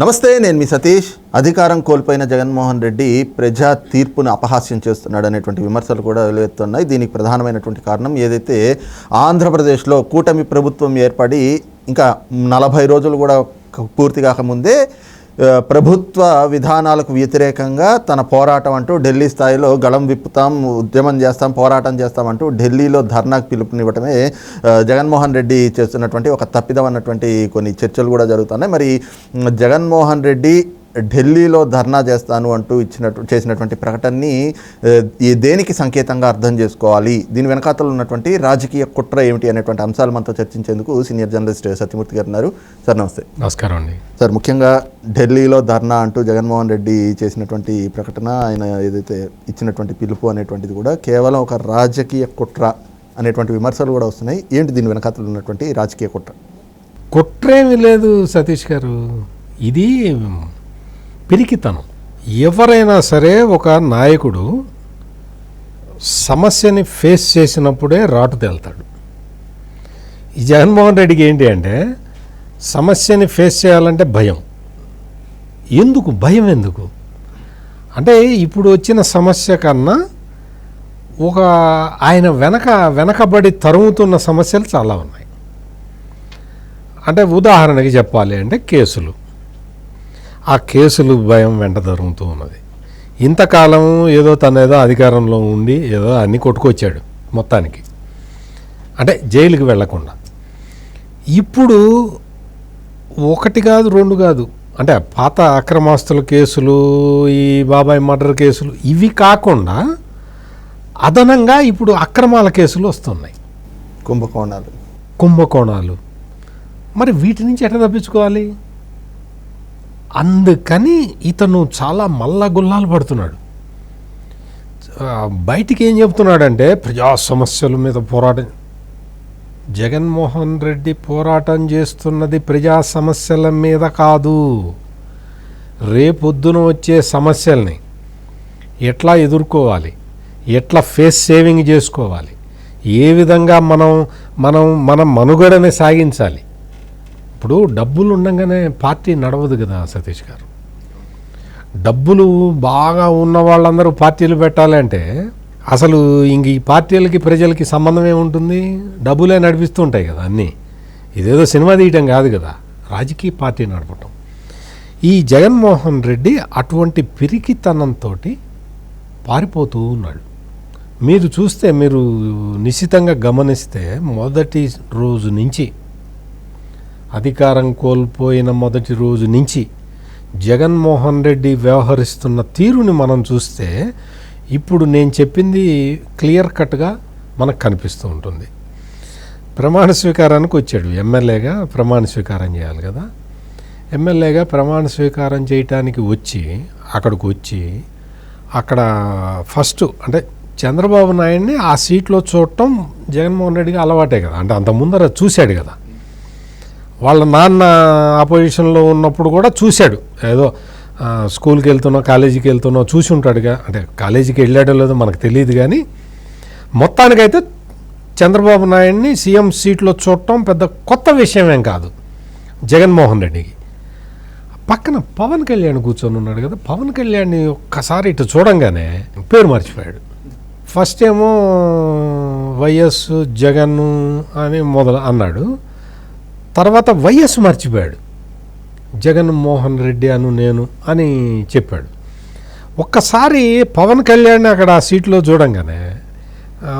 నమస్తే నేను మీ సతీష్. అధికారం కోల్పోయిన జగన్మోహన్ రెడ్డి ప్రజా తీర్పును అపహాస్యం చేస్తున్నాడు అనేటువంటి విమర్శలు కూడా వెలువెత్తున్నాయి. దీనికి ప్రధానమైనటువంటి కారణం ఏదైతే ఆంధ్రప్రదేశ్లో కూటమి ప్రభుత్వం ఏర్పడి ఇంకా నలభై రోజులు కూడా పూర్తి కాకముందే ప్రభుత్వ విధానాలకు వ్యతిరేకంగా తన పోరాటం అంటూ ఢిల్లీ స్థాయిలో గళం విప్పుతాం ఉద్యమం చేస్తాం పోరాటం చేస్తాం అంటూ ఢిల్లీలో ధర్నాకు పిలుపునివ్వటమే జగన్మోహన్ రెడ్డి చేస్తున్నటువంటి ఒక తప్పిదం అన్నటువంటి కొన్ని చర్చలు కూడా జరుగుతున్నాయి. మరి జగన్మోహన్ రెడ్డి ఢిల్లీలో ధర్నా చేస్తాను అంటూ ఇచ్చినట్టు చేసినటువంటి ప్రకటనని దేనికి సంకేతంగా అర్థం చేసుకోవాలి? దీని వెనకాతలు ఉన్నటువంటి రాజకీయ కుట్ర ఏమిటి అనేటువంటి అంశాలు మనతో చర్చించేందుకు సీనియర్ జర్నలిస్ట్ సత్యమూర్తి గారు ఉన్నారు. సార్ నమస్తే. నమస్కారం అండి. సార్ ముఖ్యంగా ఢిల్లీలో ధర్నా అంటూ జగన్మోహన్ రెడ్డి చేసినటువంటి ప్రకటన ఆయన ఏదైతే ఇచ్చినటువంటి పిలుపు అనేటువంటిది కూడా కేవలం ఒక రాజకీయ కుట్ర అనేటువంటి విమర్శలు కూడా వస్తున్నాయి. ఏంటి దీని వెనకాతలు ఉన్నటువంటి రాజకీయ కుట్ర? కుట్రేమీ లేదు సతీష్ గారు. ఇది పిరికితనం. ఎవరైనా సరే ఒక నాయకుడు సమస్యని ఫేస్ చేసినప్పుడే రాటు తేలుతాడు. ఈ జగన్మోహన్ రెడ్డికి ఏంటి అంటే సమస్యని ఫేస్ చేయాలంటే భయం. ఎందుకు? భయం ఎందుకు? అంటే ఇప్పుడు వచ్చిన సమస్య కన్నా ఒక ఆయన వెనక వెనకబడి తరుముతున్న సమస్యలు చాలా ఉన్నాయి. అంటే ఉదాహరణకి చెప్పాలి అంటే కేసులు. ఆ కేసులు భయం వెంట జరుగుతూ ఉన్నది. ఇంతకాలం ఏదో తన ఏదో అధికారంలో ఉండి ఏదో అన్ని కొట్టుకొచ్చాడు మొత్తానికి. అంటే జైలుకి వెళ్ళకుండా. ఇప్పుడు ఒకటి కాదు రెండు కాదు. అంటే పాత అక్రమాస్తుల కేసులు ఈ బాబాయ్ మర్డర్ కేసులు ఇవి కాకుండా అదనంగా ఇప్పుడు అక్రమాల కేసులు వస్తున్నాయి. కుంభకోణాలు. కుంభకోణాలు. మరి వీటి నుంచి ఎట్లా తప్పించుకోవాలి? అందుకని ఇతను చాలా మల్ల గుల్లాలు పడుతున్నాడు బయటికి ఏం చెప్తున్నాడంటే ప్రజా సమస్యల మీద పోరాటం. జగన్మోహన్ రెడ్డి పోరాటం చేస్తున్నది ప్రజా సమస్యల మీద కాదు. రేపొద్దున వచ్చే సమస్యల్ని ఎట్లా ఎదుర్కోవాలి? ఎట్లా ఫేస్ సేవింగ్ చేసుకోవాలి? ఏ విధంగా మనం మనం మన మనుగడని సాగించాలి? ఇప్పుడు డబ్బులు ఉండగానే పార్టీ నడవదు కదా సతీష్ గారు. డబ్బులు బాగా ఉన్న వాళ్ళందరూ పార్టీలు పెట్టాలంటే అసలు ఇంక ఈ పార్టీలకి ప్రజలకి సంబంధం ఏముంటుంది? డబ్బులే నడిపిస్తూ ఉంటాయి కదా అన్నీ. ఇదేదో సినిమా తీయటం కాదు కదా. రాజకీయ పార్టీ నడపటం. ఈ జగన్మోహన్ రెడ్డి అటువంటి పిరికితనంతో పారిపోతూ ఉన్నాడు. మీరు చూస్తే మీరు నిశ్చితంగా గమనిస్తే మొదటి రోజు నుంచి అధికారం కోల్పోయిన మొదటి రోజు నుంచి జగన్మోహన్ రెడ్డి వ్యవహరిస్తున్న తీరుని మనం చూస్తే ఇప్పుడు నేను చెప్పింది క్లియర్ కట్గా మనకు కనిపిస్తూ ఉంటుంది. ప్రమాణ స్వీకారానికి వచ్చాడు. ఎమ్మెల్యేగా ప్రమాణ స్వీకారం చేయాలి కదా. ఎమ్మెల్యేగా ప్రమాణ స్వీకారం చేయటానికి వచ్చి అక్కడికి వచ్చి అక్కడ ఫస్ట్ అంటే చంద్రబాబు నాయుడిని ఆ సీట్లో చూడటం జగన్మోహన్ రెడ్డికి అలవాటే కదా. అంటే అంత ముందర చూశాడు కదా. వాళ్ళ నాన్న ఆపోజిషన్లో ఉన్నప్పుడు కూడా చూశాడు. ఏదో స్కూల్కి వెళ్తున్నా కాలేజీకి వెళ్తున్నా చూసి ఉంటాడుగా. అంటే కాలేజీకి వెళ్ళాడో లేదో మనకు తెలియదు కానీ మొత్తానికైతే చంద్రబాబు నాయుడిని సీఎం సీట్లో చూడటం పెద్ద కొత్త విషయమేం కాదు. జగన్మోహన్ రెడ్డికి. పక్కన పవన్ కళ్యాణ్ కూర్చొని ఉన్నాడు కదా పవన్ కళ్యాణ్ని ఒక్కసారి ఇటు చూడంగానే పేరు మర్చిపోయాడు. ఫస్ట్ ఏమో వైఎస్ జగన్ అని మొదలు అన్నాడు. తర్వాత వైఎస్ మర్చిపోయాడు. జగన్మోహన్ రెడ్డి అను నేను అని చెప్పాడు. ఒక్కసారి పవన్ కళ్యాణ్ అక్కడ ఆ సీట్లో చూడంగానే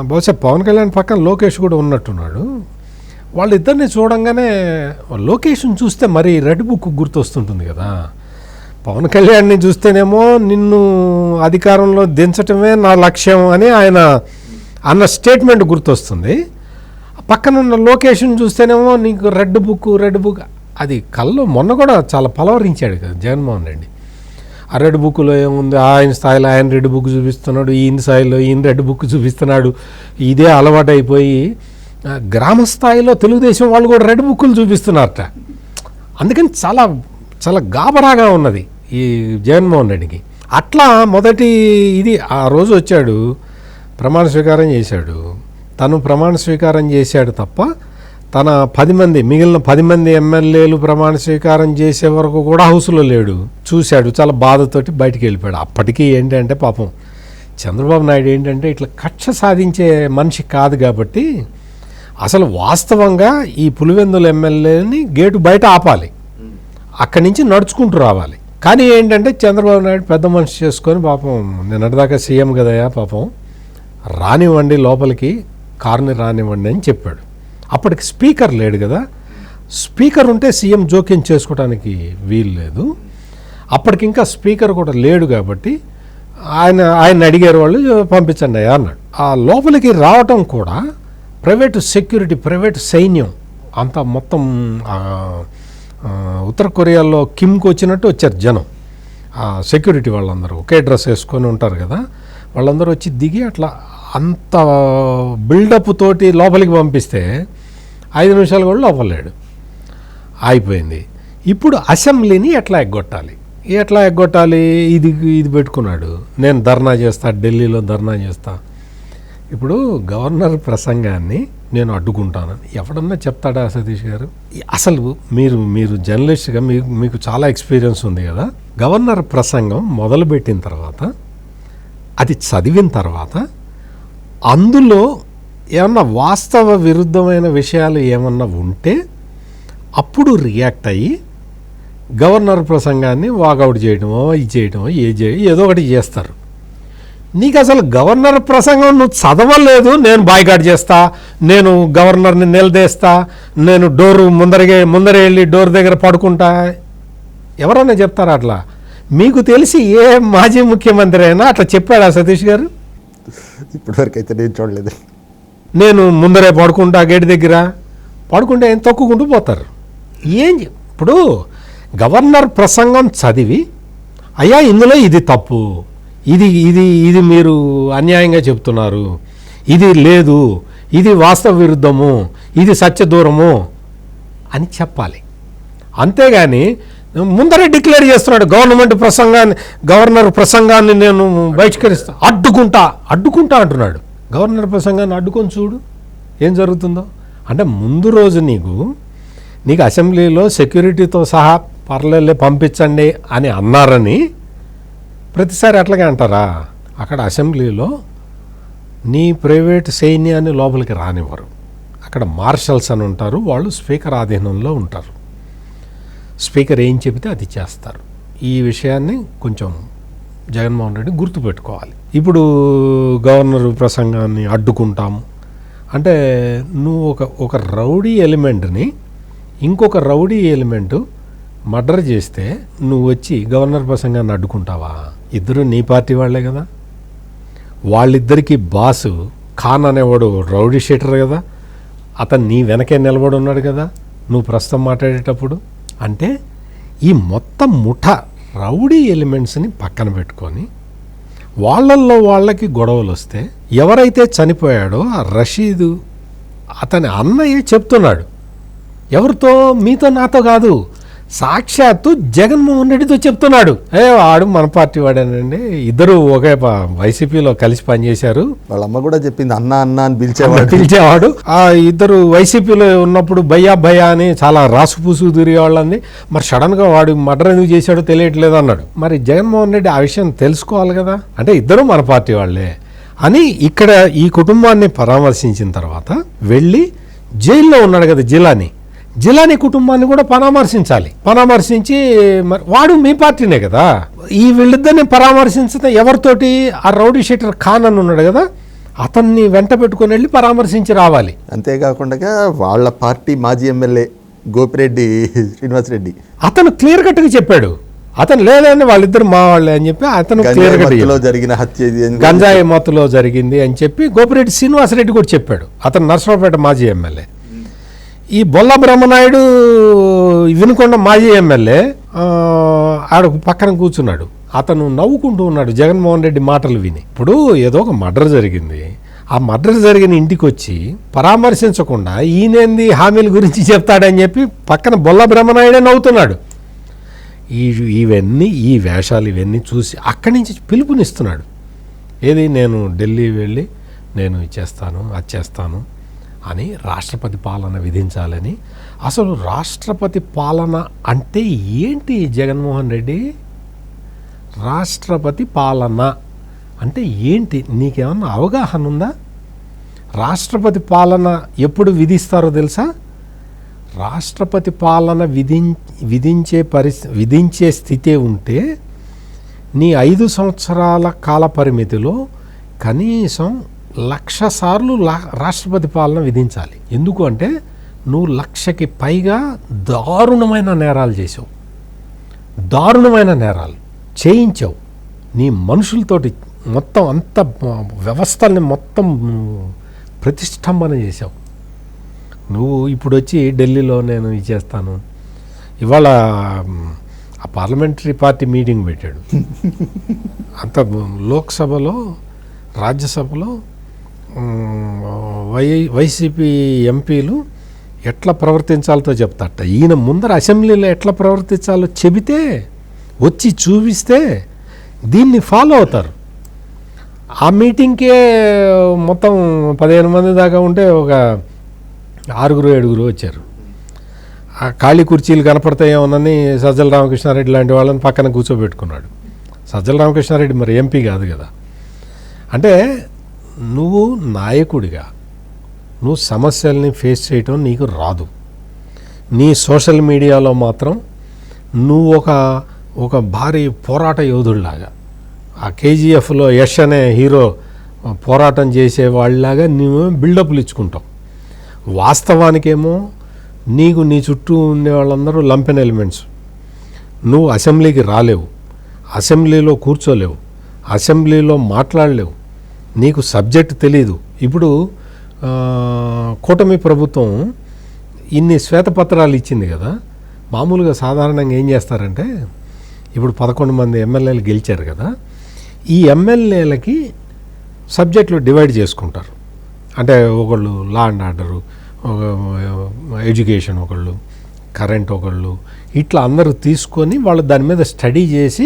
బహుశా పవన్ కళ్యాణ్ పక్కన లోకేష్ కూడా ఉన్నట్టున్నాడు. వాళ్ళిద్దరిని చూడంగానే లోకేష్ని చూస్తే మరి రెడ్ బుక్ గుర్తొస్తుంటుంది కదా. పవన్ కళ్యాణ్ని చూస్తేనేమో నిన్ను అధికారంలో దించటమే నా లక్ష్యం అని ఆయన అన్న స్టేట్మెంట్ గుర్తొస్తుంది. పక్కనున్న లొకేషన్ చూస్తేనేమో నీకు రెడ్ బుక్ రెడ్ బుక్ అది కళ్ళు మొన్న కూడా చాలా పలవరించాడు కదా జగన్మోహన్ రెడ్డి. ఆ రెడ్ బుక్లో ఏముంది? ఆయన స్థాయిలో ఆయన రెడ్ బుక్ చూపిస్తున్నాడు ఈయన స్థాయిలో ఈయన రెడ్ బుక్ చూపిస్తున్నాడు. ఇదే అలవాటైపోయి గ్రామ స్థాయిలో తెలుగుదేశం వాళ్ళు కూడా రెడ్ బుక్కులు చూపిస్తున్నారట. అందుకని చాలా చాలా గాబరాగా ఉన్నది ఈ జగన్మోహన్ రెడ్డికి. అట్లా మొదటి ఇది ఆ రోజు వచ్చాడు ప్రమాణ స్వీకారం చేశాడు. తను ప్రమాణ స్వీకారం చేశాడు తప్ప తన పది మంది మిగిలిన పది మంది ఎమ్మెల్యేలు ప్రమాణ స్వీకారం చేసే వరకు కూడా హౌస్లో లేడు. చూశాడు చాలా బాధతోటి బయటికి వెళ్ళిపోయాడు. అప్పటికీ ఏంటంటే పాపం చంద్రబాబు నాయుడు ఏంటంటే ఇట్లా కక్ష సాధించే మనిషి కాదు కాబట్టి అసలు వాస్తవంగా ఈ పులివెందుల ఎమ్మెల్యేని గేటు బయట ఆపాలి. అక్కడి నుంచి నడుచుకుంటూ రావాలి. కానీ ఏంటంటే చంద్రబాబు నాయుడు పెద్ద మనిషి చేసుకొని పాపం నిన్నటిదాకా సీఎం కదయా పాపం రానివ్వండి లోపలికి. కార్ని రానివ్వండి అని చెప్పాడు. అప్పటికి స్పీకర్ లేడు కదా. స్పీకర్ ఉంటే సీఎం జోక్యం చేసుకోవడానికి వీలు లేదు. అప్పటికి ఇంకా స్పీకర్ కూడా లేడు కాబట్టి ఆయన ఆయన అడిగారు వాళ్ళు పంపించండి అయ్యా అన్నాడు. ఆ లోపలికి రావటం కూడా ప్రైవేటు సెక్యూరిటీ ప్రైవేట్ సైన్యం అంతా మొత్తం ఉత్తర కొరియాలో కిమ్కి వచ్చినట్టు వచ్చారు జనం. ఆ సెక్యూరిటీ వాళ్ళందరూ ఒకే డ్రెస్ వేసుకొని ఉంటారు కదా. వాళ్ళందరూ వచ్చి దిగి అట్లా అంత బిల్డప్ తోటి లోపలికి పంపిస్తే ఐదు నిమిషాలు కూడా లోపలేడు అయిపోయింది ఇప్పుడు అసెంబ్లీని ఎట్లా ఎగ్గొట్టాలి? ఎట్లా ఎగ్గొట్టాలి? ఇది ఇది పెట్టుకున్నాడు. నేను ధర్నా చేస్తా ఢిల్లీలో ధర్నా చేస్తా. ఇప్పుడు గవర్నర్ ప్రసంగాన్ని నేను అడ్డుకుంటానని ఎవడన్నా చెప్తాడా సతీష్ గారు? అసలు మీరు మీరు జర్నలిస్ట్గా మీకు మీకు చాలా ఎక్స్పీరియన్స్ ఉంది కదా. గవర్నర్ ప్రసంగం మొదలుపెట్టిన తర్వాత అది చదివిన తర్వాత అందులో ఏమన్నా వాస్తవ విరుద్ధమైన విషయాలు ఏమన్నా ఉంటే అప్పుడు రియాక్ట్ అయ్యి గవర్నర్ ప్రసంగాన్ని వాకౌట్ చేయడమో ఇది చేయడమో ఏ చేయ ఏదో ఒకటి చేస్తారు. నీకు అసలు గవర్నర్ ప్రసంగం నువ్వు చదవలేదు నేను బాయ్కాట్ చేస్తా నేను గవర్నర్ని నిలదీస్తా నేను డోరు ముందరగే ముందర వెళ్ళి డోర్ దగ్గర పడుకుంటా. ఎవరన్నా చెప్తారా అట్లా? మీకు తెలిసి ఏ మాజీ ముఖ్యమంత్రి అయినా అట్లా చెప్పాడా సతీష్ గారు? ఇప్పటివరకు అయితే నేను చూడలేదు. నేను ముందరే పడుకుంటా గేట్ దగ్గర పడుకుంటే ఏం తొక్కుకుంటూ పోతారు. ఏం చె- ఇప్పుడు గవర్నర్ ప్రసంగం చదివి అయ్యా ఇందులో ఇది తప్పు ఇది ఇది ఇది మీరు అన్యాయంగా చెప్తున్నారు ఇది లేదు ఇది వాస్తవ విరుద్ధము ఇది సత్య దూరము అని చెప్పాలి. అంతేగాని ముందరే డిక్లేర్ చేస్తున్నాడు. గవర్నమెంట్ ప్రసంగాన్ని గవర్నర్ ప్రసంగాన్ని నేను బహిష్కరిస్తా. అడ్డుకుంటా అడ్డుకుంటా అంటున్నాడు. గవర్నర్ ప్రసంగాన్ని అడ్డుకొని చూడు ఏం జరుగుతుందో. అంటే ముందు రోజు నీకు నీకు అసెంబ్లీలో సెక్యూరిటీతో సహా పర్లేలే పంపించండి అని అన్నారని ప్రతిసారి అట్లాగే అంటారా? అక్కడ అసెంబ్లీలో నీ ప్రైవేట్ సైన్యాన్ని లోపలికి రానివ్వరు. అక్కడ మార్షల్స్ అని ఉంటారు వాళ్ళు స్పీకర్ ఆధీనంలో ఉంటారు. స్పీకర్ ఏం చెబితే అది చేస్తారు. ఈ విషయాన్ని కొంచెం జగన్మోహన్ రెడ్డి గుర్తుపెట్టుకోవాలి. ఇప్పుడు గవర్నర్ ప్రసంగాన్ని అడ్డుకుంటాము. అంటే నువ్వు ఒక ఒక రౌడీ ఎలిమెంట్ని ఇంకొక రౌడీ ఎలిమెంట్ మర్డర్ చేస్తే నువ్వు వచ్చి గవర్నర్ ప్రసంగాన్ని అడ్డుకుంటావా? ఇద్దరు నీ పార్టీ వాళ్ళే కదా. వాళ్ళిద్దరికీ బాసు ఖాన్ అనేవాడు రౌడీ షీటర్ కదా. అతను నీ వెనకే నిలబడి ఉన్నాడు కదా. నువ్వు ప్రస్తుతం మాట్లాడేటప్పుడు అంటే ఈ మొత్తం ముఠ రౌడీ ఎలిమెంట్స్ని పక్కన పెట్టుకొని వాళ్ళల్లో వాళ్ళకి గొడవలు వస్తే ఎవరైతే చనిపోయాడో ఆ రషీదు అతని అన్నయ్య చెప్తున్నాడు ఎవరితో? మీతో నాతో కాదు. సాక్షాత్తు జగన్మోహన్ రెడ్డితో చెప్తున్నాడు. ఏ వాడు మన పార్టీ వాడేనండి. ఇద్దరు ఒకే వైసీపీలో కలిసి పనిచేశారు. వాళ్ళ అమ్మ కూడా చెప్పింది అన్న అన్న అని పిలిచేవాడు. పిలిచేవాడు. ఆ ఇద్దరు వైసీపీలో ఉన్నప్పుడు భయ్యా భయ్యా అని చాలా రాసుపూసు తిరిగేవాళ్ళని మరి సడన్గా వాడు మర్డర్ ఎందుకు చేశాడో తెలియట్లేదు అన్నాడు. మరి జగన్మోహన్ రెడ్డి ఆ విషయం తెలుసుకోవాలి కదా? అంటే ఇద్దరు మన పార్టీ వాళ్ళే. అని ఇక్కడ ఈ కుటుంబాన్ని పరామర్శించిన తర్వాత వెళ్ళి జైల్లో ఉన్నాడు కదా జిలాని జిలాని కుటుంబాన్ని కూడా పరామర్శించాలి. పరామర్శించి మరి వాడు మీ పార్టీనే కదా. ఈ వీళ్ళిద్దరిని పరామర్శించితే ఎవరితోటి? ఆ రౌడీ షీటర్ ఖాన్ అని ఉన్నాడు కదా అతన్ని వెంట పెట్టుకొని వెళ్ళి పరామర్శించి రావాలి. అంతేకాకుండా వాళ్ళ పార్టీ మాజీ ఎమ్మెల్యే గోపిరెడ్డి శ్రీనివాసరెడ్డి అతను క్లియర్ కట్గా చెప్పాడు. అతను లేదని వాళ్ళిద్దరు మా వాళ్ళే అని చెప్పి అతను క్లియర్ కట్ గంజాయి జరిగిన హత్య గంజాయి మత్తులో జరిగింది అని చెప్పి గోపిరెడ్డి శ్రీనివాసరెడ్డి కూడా చెప్పాడు. అతను నర్సరావుపేట మాజీ ఎమ్మెల్యే. ఈ బొల్ల బ్రహ్మనాయుడు వినుకొండ మాజీ ఎమ్మెల్యే ఆడ పక్కన కూర్చున్నాడు. అతను నవ్వుకుంటూ ఉన్నాడు జగన్మోహన్ రెడ్డి మాటలు విని. ఇప్పుడు ఏదో ఒక మర్డర్ జరిగింది. ఆ మర్డర్ జరిగిన ఇంటికి వచ్చి పరామర్శించకుండా ఈయనేంది హామీల గురించి చెప్తాడని చెప్పి పక్కన బొల్ల బ్రహ్మనాయుడే నవ్వుతున్నాడు. ఈ ఇవన్నీ ఈ వేషాలు ఇవన్నీ చూసి అక్కడి నుంచి పిలుపునిస్తున్నాడు. ఏది నేను ఢిల్లీ వెళ్ళి నేను చేస్తాను అది చేస్తాను అని రాష్ట్రపతి పాలన విధించాలని. అసలు రాష్ట్రపతి పాలన అంటే ఏంటి జగన్మోహన్ రెడ్డి? రాష్ట్రపతి పాలన అంటే ఏంటి? నీకేమన్నా అవగాహన ఉందా? రాష్ట్రపతి పాలన ఎప్పుడు విధిస్తారో తెలుసా? రాష్ట్రపతి పాలన విధిం విధించే పరిస్థితి విధించే స్థితే ఉంటే నీ ఐదు సంవత్సరాల కాల పరిమితిలో కనీసం లక్ష సార్లు లా- రాష్ట్రపతి పాలన విధించాలి. ఎందుకు అంటే నువ్వు లక్షకి పైగా దారుణమైన నేరాలు చేసావు దారుణమైన నేరాలు చేయించావు. నీ మనుషులతోటి మొత్తం అంత వ్యవస్థల్ని మొత్తం ప్రతిష్టంభన చేసావు నువ్వు ఇప్పుడు వచ్చి ఢిల్లీలో నేను ఇది చేస్తాను. ఇవాళ ఆ పార్లమెంటరీ పార్టీ మీటింగ్ పెట్టాడు. అంత లోక్సభలో రాజ్యసభలో వై వైసీపీ ఎంపీలు ఎట్లా ప్రవర్తించాలో చెప్తాట ఈయన ముందర అసెంబ్లీలో ఎట్లా ప్రవర్తించాలో చెబితే వచ్చి చూపిస్తే దీన్ని ఫాలో అవుతారు. ఆ మీటింగ్కే మొత్తం పదిహేను మంది దాకా ఉంటే ఒక ఆరుగురు ఏడుగురు వచ్చారు. ఆ ఖాళీ కుర్చీలు కనపడతాయేమోనని సజ్జల రామకృష్ణారెడ్డి లాంటి వాళ్ళని పక్కన కూర్చోబెట్టుకున్నాడు. సజ్జల రామకృష్ణారెడ్డి మరి ఎంపీ కాదు కదా. అంటే నువ్వు నాయకుడిగా నువ్వు సమస్యల్ని ఫేస్ చేయటం నీకు రాదు. నీ సోషల్ మీడియాలో మాత్రం నువ్వు ఒక ఒక భారీ పోరాట యోధుడిలాగా ఆ కేజీఎఫ్లో యష్ అనే హీరో పోరాటం చేసే వాళ్ళలాగా నువ్వు బిల్డప్లు ఇచ్చుకుంటావు. వాస్తవానికేమో నీకు నీ చుట్టూ ఉండే వాళ్ళందరూ లంపెన్ ఎలిమెంట్స్. నువ్వు అసెంబ్లీకి రాలేవు. అసెంబ్లీలో కూర్చోలేవు. అసెంబ్లీలో మాట్లాడలేవు. నీకు సబ్జెక్ట్ తెలీదు. ఇప్పుడు కూటమి ప్రభుత్వం ఇన్ని శ్వేతపత్రాలు ఇచ్చింది కదా మామూలుగా సాధారణంగా ఏం చేస్తారంటే ఇప్పుడు పదకొండు మంది ఎమ్మెల్యేలు గెలిచారు కదా ఈ ఎమ్మెల్యేలకి సబ్జెక్టులు డివైడ్ చేసుకుంటారు. అంటే ఒకళ్ళు లా అండ్ ఆర్డరు ఎడ్యుకేషన్ ఒకళ్ళు కరెంట్ ఒకళ్ళు ఇట్లా అందరూ తీసుకొని వాళ్ళు దాని మీద స్టడీ చేసి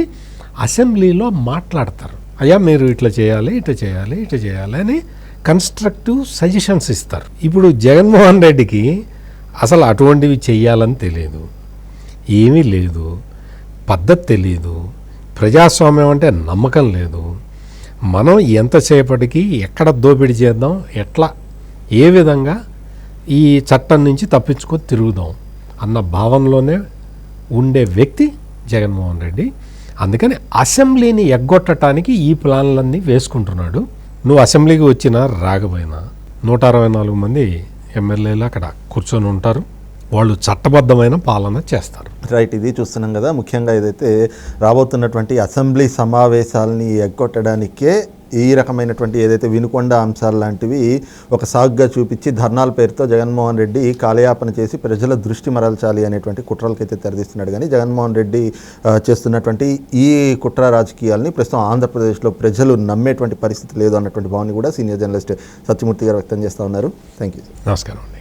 అసెంబ్లీలో మాట్లాడతారు. అయ్యా మీరు ఇట్లా చేయాలి ఇట్లా చేయాలి ఇట్లా చేయాలి అని కన్స్ట్రక్టివ్ సజెషన్స్ ఇస్తారు. ఇప్పుడు జగన్మోహన్ రెడ్డికి అసలు అటువంటివి చెయ్యాలని తెలియదు. ఏమీ లేదు. పద్ధతి తెలియదు ప్రజాస్వామ్యం అంటే నమ్మకం లేదు. మనం ఎంతసేపటికి ఎక్కడ దోపిడీ చేద్దాం ఎట్లా ఏ విధంగా ఈ చట్టం నుంచి తప్పించుకొని తిరుగుదాం అన్న భావనలోనే ఉండే వ్యక్తి జగన్మోహన్ రెడ్డి. అందుకని అసెంబ్లీని ఎగ్గొట్టడానికి ఈ ప్లాన్లన్నీ వేసుకుంటున్నాడు. నువ్వు అసెంబ్లీకి వచ్చినా రాకపోయినా నూట అరవై నాలుగు మంది ఎమ్మెల్యేలు అక్కడ కూర్చొని ఉంటారు. వాళ్ళు చట్టబద్ధమైన పాలన చేస్తారు. రైట్ ఇది చూస్తున్నాం కదా. ముఖ్యంగా ఏదైతే రాబోతున్నటువంటి అసెంబ్లీ సమావేశాలని ఎగ్గొట్టడానికే ఈ రకమైనటువంటి ఏదైతే వినుకొండ అంశాలు లాంటివి ఒక సాగ్గా చూపించి ధర్నాల పేరుతో జగన్మోహన్ రెడ్డి కాలయాపన చేసి ప్రజల దృష్టి మరల్చాలి అనేటువంటి కుట్రలకైతే తెరదీస్తున్నాడు. కానీ జగన్మోహన్ రెడ్డి చేస్తున్నటువంటి ఈ కుట్ర రాజకీయాల్ని ప్రస్తుతం ఆంధ్రప్రదేశ్లో ప్రజలు నమ్మేటువంటి పరిస్థితి లేదు అన్నటువంటి భావన కూడా సీనియర్ జర్నలిస్ట్ సత్యమూర్తి గారు వ్యక్తం చేస్తూ ఉన్నారు. థ్యాంక్ యూ నమస్కారం అండి.